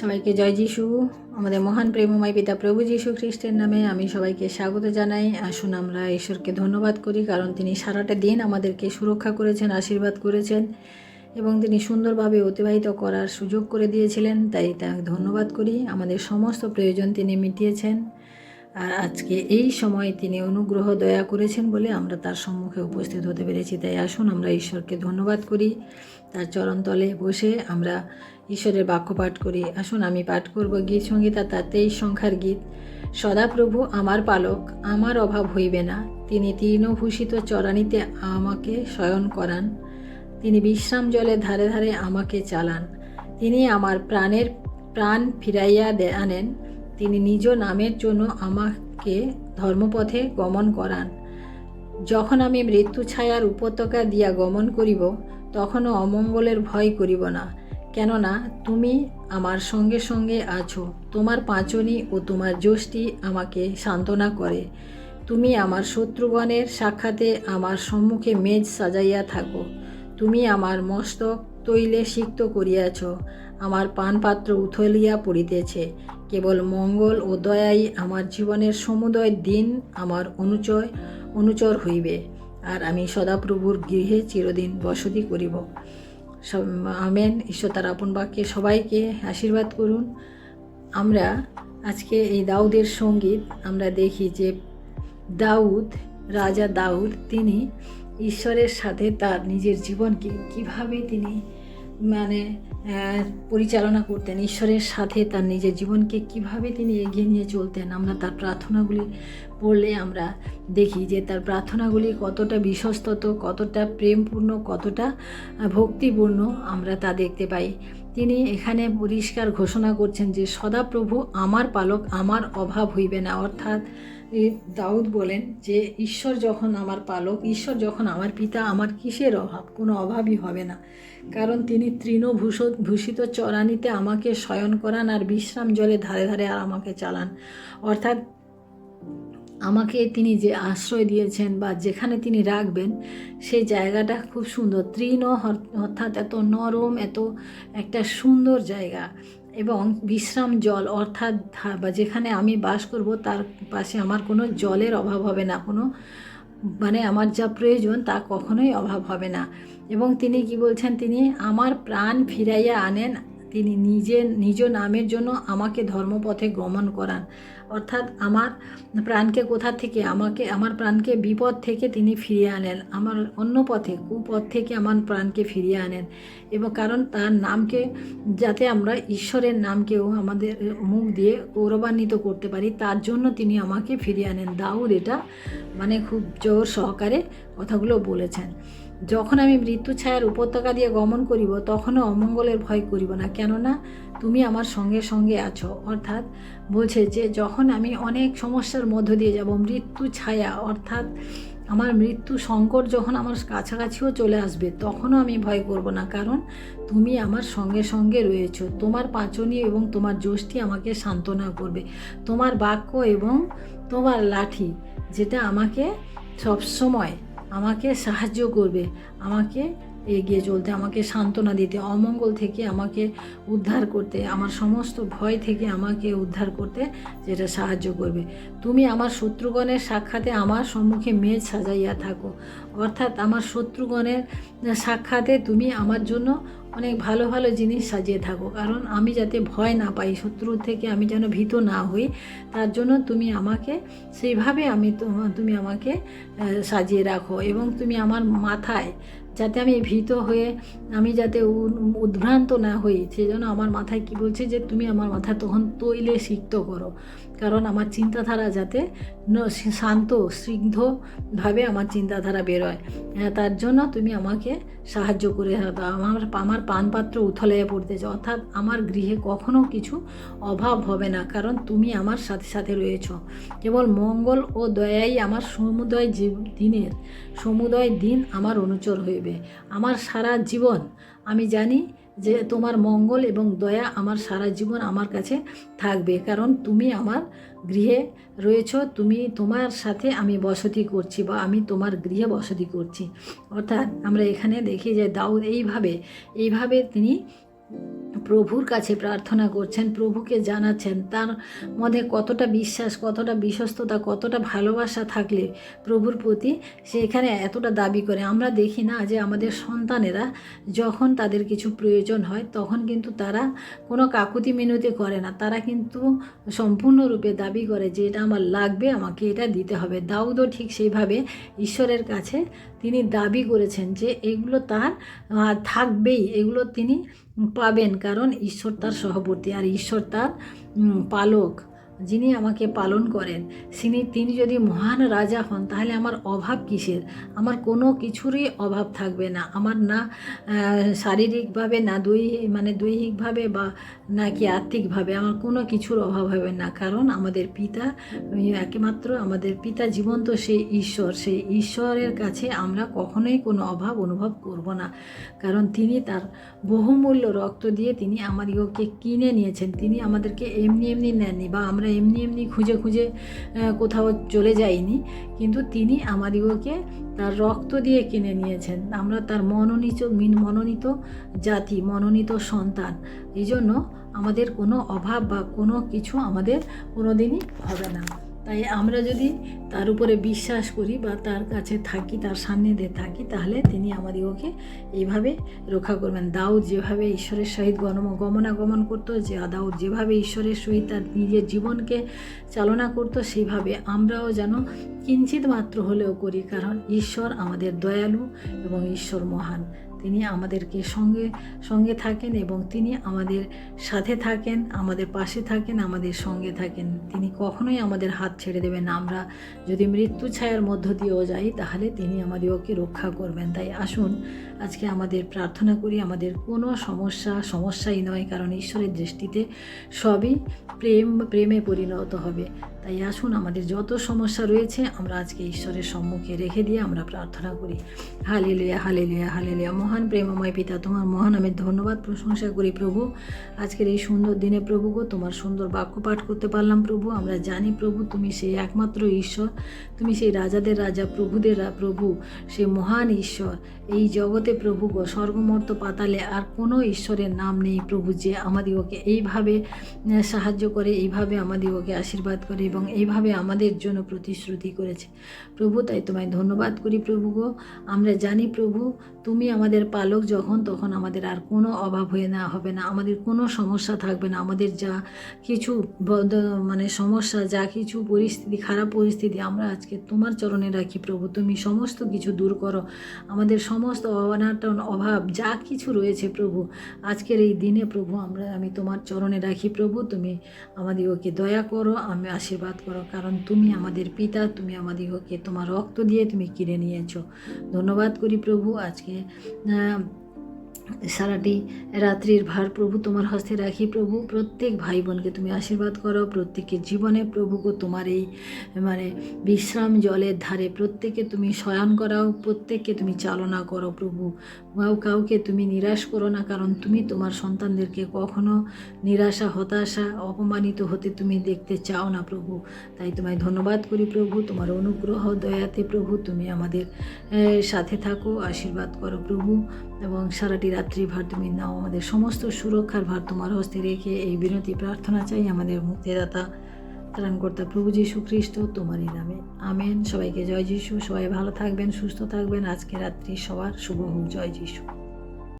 সবাইকে জয় যিশু। আমাদের মহান প্রেমময় পিতা প্রভু যিশু খ্রিস্টের নামে আমি সবাইকে স্বাগত জানাই। আসুন আমরা ঈশ্বরকে ধন্যবাদ করি, কারণ তিনি সারাটা দিন আমাদেরকে সুরক্ষা করেছেন, আশীর্বাদ করেছেন এবং তিনি সুন্দরভাবে অতিবাহিত করার সুযোগ করে দিয়েছিলেন। তাই তাকে ধন্যবাদ করি। আমাদের সমস্ত প্রয়োজন তিনি মিটিয়েছেন। আর আজকে এই সময় তিনি অনুগ্রহ, দয়া করেছেন বলে আমরা তার সম্মুখে উপস্থিত হতে পেরেছি। তাই আসুন আমরা ঈশ্বরকে ধন্যবাদ করি। তার চরণতলে বসে আমরা ঈশ্বরের বাক্য পাঠ করি। আসুন আমি পাঠ করব গীত সঙ্গীতা তার তেইশ সংখ্যার গীত। সদাপ্রভু আমার পালক, আমার অভাব হইবে না। তিনি তৃণভূষিত চরানিতে আমাকে শয়ন করান। তিনি বিশ্রাম জলের ধারে ধারে আমাকে চালান। তিনি আমার প্রাণের, প্রাণ ফিরাইয়া আনেন। তিনি নিজ নামের জন্য আমাকে ধর্মপথে গমন করান। যখন আমি মৃত্যু ছায়ার উপত্যকা দিয়া গমন করিব, তখনও অমঙ্গলের ভয় করিব না। কেননা তুমি আমার সঙ্গে সঙ্গে আছো, তোমার পাঁচনি ও তোমার যষ্টি আমাকে সান্ত্বনা করে। তুমি আমার শত্রুগণের সাক্ষাতে আমার সম্মুখে মেজ সাজাইয়া থাকো। তুমি আমার মস্তক তৈলে সিক্ত করিয়াছ, আমার পানপাত্র উথলিয়া পড়িতেছে। কেবল মঙ্গল ও দয়াই আমার জীবনের সমুদয় দিন আমার অনুচয়, অনুচর হইবে, আর আমি সদাপ্রভুর গৃহে চিরদিন বসতি করিব। আমেন। ঈশ্বর তার আপন বাক্যে সবাইকে আশীর্বাদ করুন। আমরা আজকে এই দাউদের সংগীত আমরা দেখি যে দাউদ, রাজা দাউদ, তিনি ঈশ্বরের সাথে তার নিজের জীবনকে কীভাবে তিনি মানে পরিচালনা করতেন, ঈশ্বরের সাথে তার নিজের জীবনকে কীভাবে তিনি এগিয়ে নিয়ে চলতেন, আমরা তার প্রার্থনাগুলি পড়লে আমরা দেখি যে তার প্রার্থনাগুলি কতটা বিশ্বস্তত, কতটা প্রেমপূর্ণ, কতটা ভক্তিপূর্ণ আমরা তা দেখতে পাই। তিনি এখানে পরিষ্কার ঘোষণা করছেন যে, সদাপ্রভু, আমার পালক আমার অভাব হইবে না। অর্থাৎ দাউদ বলেন যে, ঈশ্বর যখন আমার পালক, ঈশ্বর যখন আমার পিতা, আমার কিসের অভাব? কোনো অভাবই হবে না। কারণ তিনি তৃণভূষ ভূষিত চরানিতে আমাকে শয়ন করান আর বিশ্রাম জলে ধারে ধারে আর আমাকে চালান। অর্থাৎ আমাকে তিনি যে আশ্রয় দিয়েছেন বা যেখানে তিনি রাখবেন, সেই জায়গাটা খুব সুন্দর। তৃণ অর্থাৎ এত নরম, এত একটা সুন্দর জায়গা। এবং বিশ্রাম জল অর্থাৎ যেখানে আমি বাস করব, তার পাশে আমার কোনো জলের অভাব হবে না। কোনো মানে আমার যা প্রয়োজন, তা কখনোই অভাব হবে না। এবং তিনি কি বলছেন? তিনি, আমার প্রাণ ফিরাইয়া আনেন তিনি নিজে, নিজ নামের জন্য আমাকে ধর্মপথে গমন করান। অর্থাৎ আমার প্রাণকে কোথা থেকে, আমাকে, আমার প্রাণকে বিপদ থেকে তিনি ফিরিয়ে আনেন। আমার অন্য পথে, কুপথ থেকে আমার প্রাণকে ফিরিয়ে আনেন। এবং কারণ তার নামকে, যাতে আমরা ঈশ্বরের নামকেও আমাদের মুখ দিয়ে গৌরবান্বিত করতে পারি, তার জন্য তিনি আমাকে ফিরিয়ে আনেন। দাউদ এটা মানে খুব জোর সহকারে কথাগুলো বলেছেন। যখন আমি মৃত্যু ছায়ার উপত্যকা দিয়ে গমন করিব, তখনও অমঙ্গলের ভয় করিব না। কেননা, তুমি আমার সঙ্গে সঙ্গে আছো। অর্থাৎ বলছে যে, যখন আমি অনেক সমস্যার মধ্য দিয়ে যাব, মৃত্যু ছায়া, অর্থাৎ আমার মৃত্যু সংকট যখন আমার কাছাকাছিও চলে আসবে, তখনও আমি ভয় করব না। কারণ, তুমি আমার সঙ্গে সঙ্গে রয়েছো। তোমার পাঁচনী এবং তোমার যষ্টি আমাকে সান্ত্বনা করবে। তোমার বাক্য এবং তোমার লাঠি, যেটা আমাকে সবসময় আমাকে সাহায্য করবে, আমাকে এগিয়ে চলতে, আমাকে সান্ত্বনা দিতে, অমঙ্গল থেকে আমাকে উদ্ধার করতে, আমার সমস্ত ভয় থেকে আমাকে উদ্ধার করতে যেটা সাহায্য করবে। তুমি আমার শত্রুগণের সাক্ষাতে আমার সম্মুখে মেজ সাজাইয়া থাকো। অর্থাৎ আমার শত্রুগণের সাক্ষাতে তুমি আমার জন্য অনেক ভালো ভালো জিনিস সাজিয়ে থাকো। কারণ আমি যাতে ভয় না পাই শত্রুর থেকে আমি যেন ভীত না হই, তার জন্য তুমি আমাকে, সেইভাবে আমি তোমা- আমাকে সাজিয়ে রাখো। এবং তুমি আমার মাথায় যাতে আমি ভীত হয়ে আমি যাতে উদ্ভ্রান্ত না হই। সেজন্য আমার মাথায় কি বলছে যে তুমি আমার মাথা তখন তৈলে সিক্ত করো। কারণ আমার চিন্তাধারা যাতে শান্ত স্নিগ্ধভাবে আমার চিন্তাধারা বেরোয়। হ্যাঁ, তার জন্য তুমি আমাকে সাহায্য করে দাও। আমার আমার পানপাত্র উথলে পড়তেছে। অর্থাৎ আমার গৃহে কখনো কিছু অভাব হবে না কারণ তুমি আমার সাথে সাথে রয়েছ। কেবল মঙ্গল ও দয়াই আমার সমুদয় দিনের সমুদয় দিন আমার অনুচর হইবে আমার সারা জীবন, আমি জানি যে তোমার মঙ্গল এবং দয়া আমার সারা জীবন আমার কাছে থাকবে। কারণ তুমি আমার গৃহে রয়েছ, তুমি তোমার সাথে আমি বসতি করছি বা আমি তোমার গৃহে বসতি করছি। অর্থাৎ আমরা এখানে দেখি যে দাউদ এইভাবে এইভাবে তিনি প্রভুর কাছে প্রার্থনা করছেন, প্রভুকে জানাচ্ছেন, তার মধ্যে কতটা বিশ্বাস, কতটা বিশ্বস্ততা, কতটা ভালোবাসা থাকলে প্রভুর প্রতি সে এখানে এতটা দাবি করে। আমরা দেখি না যে আমাদের সন্তানেরা যখন তাদের কিছু প্রয়োজন হয়, তখন কিন্তু তারা কোনো কাকুতি মিনতি করে না। তারা কিন্তু সম্পূর্ণরূপে দাবি করে যে, এটা আমার লাগবে, আমাকে এটা দিতে হবে। দাউদও ঠিক সেইভাবে ঈশ্বরের কাছে তিনি দাবি করেছেন যে, এগুলো তার থাকবেই। এগুলো তিনি পাবেন। কারণ ঈশ্বর তার সহবর্তী আর ঈশ্বর তার পালক। যিনি আমাকে পালন করেন তিনি তিনি যদি মহান রাজা হন, তাহলে আমার অভাব কিসের? আমার কোনো কিছুরই অভাব থাকবে না। আমার না শারীরিকভাবে, না দুই মানে দৈহিকভাবে বা নাকি আর্থিকভাবে আমার কোনো কিছুর অভাব হবে না। কারণ আমাদের পিতা, একমাত্র আমাদের পিতা জীবন্ত সেই ঈশ্বর। সেই ঈশ্বরের কাছে আমরা কখনোই কোনো অভাব অনুভব করব না। কারণ তিনি তার বহুমূল্য রক্ত দিয়ে তিনি আমাদিগকে কিনে নিয়েছেন। তিনি আমাদেরকে এমনি এমনি নেননি বা আমরা এমনি এমনি খুঁজে খুঁজে কোথাও চলে যাইনি কিন্তু তিনি আমাদিগকে তার রক্ত দিয়ে কিনে নিয়েছেন। আমরা তার মনোনীত, মিন- মনোনীত জাতি, মনোনীত সন্তান। এই জন্য আমাদের কোনো অভাব বা কোনো কিছু আমাদের কোনো দিনই হবে না। তাই আমরা যদি তার উপরে বিশ্বাস করি বা তার কাছে থাকি, তার সান্নিধ্যে থাকি, তাহলে তিনি আমাদিগকে এইভাবে রক্ষা করবেন। দাউদ যেভাবে ঈশ্বরের সহিত গণম গমনাগমন করতো, যে দাউদ যেভাবে ঈশ্বরের সহিত তার নিজের জীবনকে চালনা করতো, সেইভাবে আমরাও যেন কিঞ্চিত মাত্র হলেও করি, কারণ ঈশ্বর আমাদের দয়ালু এবং ঈশ্বর মহান। তিনি আমাদেরকে সঙ্গে সঙ্গে থাকেন এবং তিনি আমাদের সাথে থাকেন, আমাদের পাশে থাকেন, আমাদের সঙ্গে থাকেন। তিনি কখনোই আমাদের হাত ছেড়ে দেবেন আমরা যদি মৃত্যু ছায়ার মধ্য দিয়েও যাই, তাহলে তিনি আমাদেরকে রক্ষা করবেন। তাই আসুন, আজকে আমাদের প্রার্থনা করি, আমাদের কোনো সমস্যা, সমস্যাই নয়, কারণ ঈশ্বরের দৃষ্টিতে সবই প্রেম, প্রেমে পরিণত হবে। তাই আসুন, আমাদের যত সমস্যা রয়েছে, আমরা আজকে ঈশ্বরের সম্মুখে রেখে দিয়ে আমরা প্রার্থনা করি। Hallelujah hallelujah hallelujah. মহান প্রেমময় পিতা, তোমার মহান আমি ধন্যবাদ প্রশংসা করি প্রভু। আজকের এই সুন্দর দিনে প্রভু গো, তোমার সুন্দর বাক্য পাঠ করতে পারলাম প্রভু। আমরা জানি প্রভু, তুমি সেই একমাত্র ঈশ্বর। তুমি সেই রাজাদের রাজা, প্রভুদের প্রভু, সেই মহান ঈশ্বর। এই জগতে প্রভু গো, স্বর্গমর্ত পাতালে আর কোনো ঈশ্বরের নাম নেই প্রভু, যে আমাদিগকে এইভাবে সাহায্য করে, এইভাবে আমাদিগকে আশীর্বাদ করে এবং এইভাবে আমাদের জন্য প্রতিশ্রুতি করেছে। প্রভু, তাই তোমায় ধন্যবাদ করি প্রভু গো। আমরা জানি প্রভু, তুমি আমাদের পালক যখন, তখন আমাদের আর কোনো অভাব হয়ে না, হবে না। আমাদের কোনো সমস্যা থাকবে না। আমাদের যা কিছু মানে সমস্যা, যা কিছু পরিস্থিতি, খারাপ পরিস্থিতি, আমরা আজকে তোমার চরণে রাখি প্রভু। তুমি সমস্ত কিছু দূর করো। আমাদের সমস্ত অনাটন, অভাব, যা কিছু রয়েছে প্রভু, আজকের এই দিনে প্রভু, আমরা, আমি তোমার চরণে রাখি প্রভু। তুমি আমাদিগকে দয়া করো, আমি আশীর্বাদ করো। কারণ তুমি আমাদের পিতা, তুমি আমাদিগকে তোমার রক্ত দিয়ে তুমি কিনে নিয়েছো। ধন্যবাদ করি প্রভু। আজকে நாம் সারাটি রাত্রির ভার প্রভু তোমার হস্তে রাখি প্রভু। প্রত্যেক ভাই বোনকে তুমি আশীর্বাদ করো, প্রত্যেকের জীবনে প্রভুকে তোমার এই মানে বিশ্রাম জলের ধারে প্রত্যেকে তুমি শয়ন করাও, প্রত্যেককে তুমি চালনা করো প্রভু। কাউ কাউকে তুমি নিরাশ করো না, কারণ তুমি তোমার সন্তানদেরকে কখনো নিরাশা, হতাশা, অপমানিত হতে তুমি দেখতে চাও না প্রভু। তাই তোমায় ধন্যবাদ করি প্রভু, তোমার অনুগ্রহ, দয়াতে প্রভু, তুমি আমাদের সাথে থাকো, আশীর্বাদ করো প্রভু। এবং সারাটি রাত্রি ভার তুমি নাও। আমাদের সমস্ত সুরক্ষার ভার তোমার হস্তে রেখে এই বিনতি প্রার্থনা চাই আমাদের মুক্তিদাতা, ত্রাণকর্তা প্রভু যীশু খ্রিস্ট, তোমারই নামে। আমেন। সবাইকে জয় যিশু। সবাই ভালো থাকবেন, সুস্থ থাকবেন। আজকে রাত্রি সবার শুভ হোক। জয় যিশু।